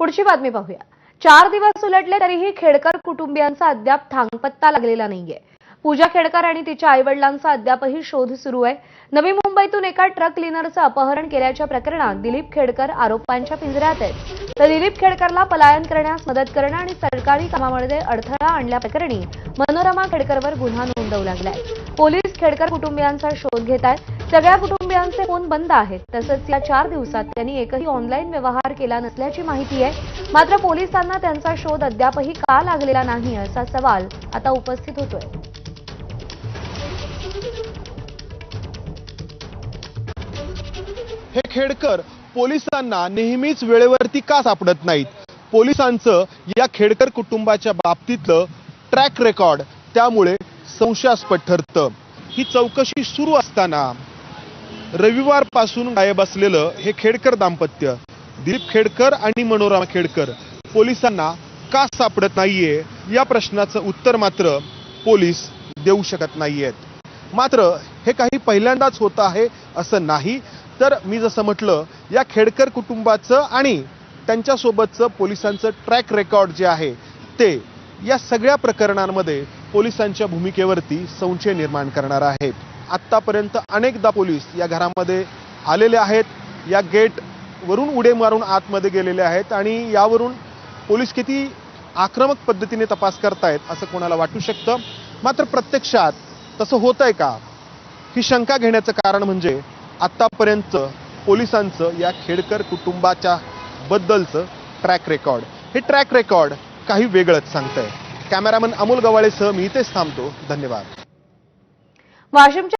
पुढची बातमी पाहूया. चार दिवस उलटले तरीही खेडकर कुटुंबियांचा अद्याप थांगपत्ता लागलेला नाहीये. पूजा खेडकर आणि तिच्या आईवडिलांचा अद्यापही शोध सुरू आहे. नवी मुंबईतून एका ट्रक क्लिनरचं अपहरण केल्याच्या प्रकरणात दिलीप खेडकर आरोपांच्या पिंजऱ्यात आहेत. तर दिलीप खेडकरला पलायन करण्यास मदत करणं आणि सरकारी कामामध्ये अडथळा आणल्याप्रकरणी मनोरमा खेडकरवर गुन्हा नोंदवला गेलाय पोलीस खेडकर कुटुंबियांचा शोध घेत आहेत सगळ्या कुटुंबियांचे फोन बंद आहेत. तसंच या चार दिवसात त्यांनी एकही ऑनलाईन व्यवहार केला नसल्याची माहिती आहे. मात्र पोलिसांना त्यांचा शोध अद्यापही का लागलेला नाही असा सवाल आता उपस्थित होतोय. हे खेडकर पोलिसांना नेहमीच वेळेवरती का सापडत नाहीत? पोलिसांचं या खेडकर कुटुंबाच्या बाबतीतलं ट्रॅक रेकॉर्ड त्यामुळे संशयास्पद ठरतं. ही चौकशी सुरू असताना रविवारपासून गायब असलेलं हे खेडकर दाम्पत्य. दिलीप खेडकर आणि मनोरमा खेडकर पोलिसांना का सापडत नाहीये? या प्रश्नाचं उत्तर मात्र पोलीस देऊ शकत नाहीयेत. मात्र हे काही पहिल्यांदाच होत आहे असं नाही तर मी जसं म्हटलं या खेडकर कुटुंबाचं आणि त्यांच्यासोबतचं पोलिसांचं ट्रॅक रेकॉर्ड जे आहे ते या सगळ्या प्रकरणांमध्ये पोलिसांच्या भूमिकेवरती संशय निर्माण करणार आहे आत्तापर्यंत अनेकदा पोलीस या घरामध्ये आलेले आहेत. या गेट वरून उडे मारून आतमध्ये गेलेले आहेत आणि यावरून पोलीस किती आक्रमक पद्धतीने तपास करतायत असं कोणाला वाटू शकतं? मात्र प्रत्यक्षात तसं होत आहे का? ही शंका घेण्याचं कारण म्हणजे आत्तापर्यंत पोलिसांचं या खेडकर कुटुंबाच्या बद्दलचं ट्रॅक रेकॉर्ड हे ट्रॅक रेकॉर्ड काही वेगळंच सांगतंय. कॅमेरामन अमोल गवाळेसह मी इथेच थांबतो. धन्यवाद. वाशिमच्या